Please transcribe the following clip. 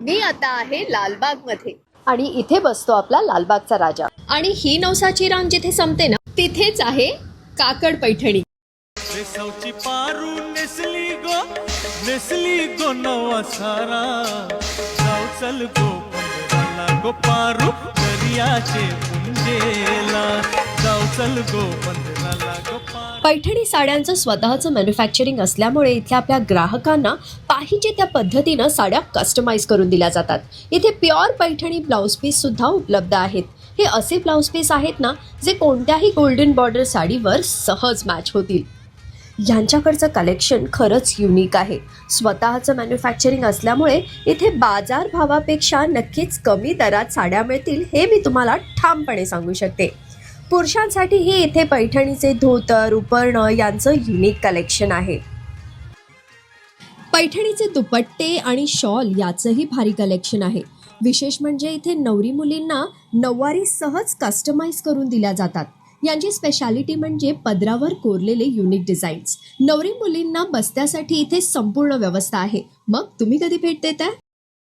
मी आता आहे लालबागमध्ये आणि इथे बसतो आपला लालबागचा राजा. आणि ही नवसाची रांग जिथे संपते ना तिथेच आहे काकड पैठणी. पारू नेसली गो नेसली गो नवा सारा. जाऊ चल गो पंधराला गो पारू दर्याचे पुंजेला जाऊ चल गो पैठणी साड्यांचं स्वतःचं मॅन्युफॅक्चरिंग असल्यामुळे इथल्या आपल्या ग्राहकांना पाहिजे त्या पद्धतीनं साड्या कस्टमाइज करून दिल्या जातात. इथे प्युअर पैठणी ब्लाऊज पीस सुद्धा उपलब्ध आहेत. हे असे ब्लाऊज पीस आहेत ना जे कोणत्याही गोल्डन बॉर्डर साडीवर सहज मॅच होतील. यांच्याकडचं कलेक्शन खरंच युनिक आहे. स्वतःचं मॅन्युफॅक्चरिंग असल्यामुळे इथे बाजार भावापेक्षा नक्कीच कमी दरात साड्या मिळतील हे मी तुम्हाला ठामपणे सांगू शकते. पुरुषांसाठी हे इथे पैठणीचे धोतर उपर्ण यांचं युनिक कलेक्शन आहे. पैठणीचे दुपट्टे आणि शॉल याचंही भारी कलेक्शन आहे. विशेष म्हणजे इथे नवरी मुलींना नऊवारी सहज कस्टमाइज करून दिल्या जातात. यांची स्पेशालिटी म्हणजे पदरावर कोरलेले युनिक डिझाईन्स नवरी मुलींना बसण्यासाठी इथे संपूर्ण व्यवस्था आहे. मग तुम्ही कधी भेट देताय?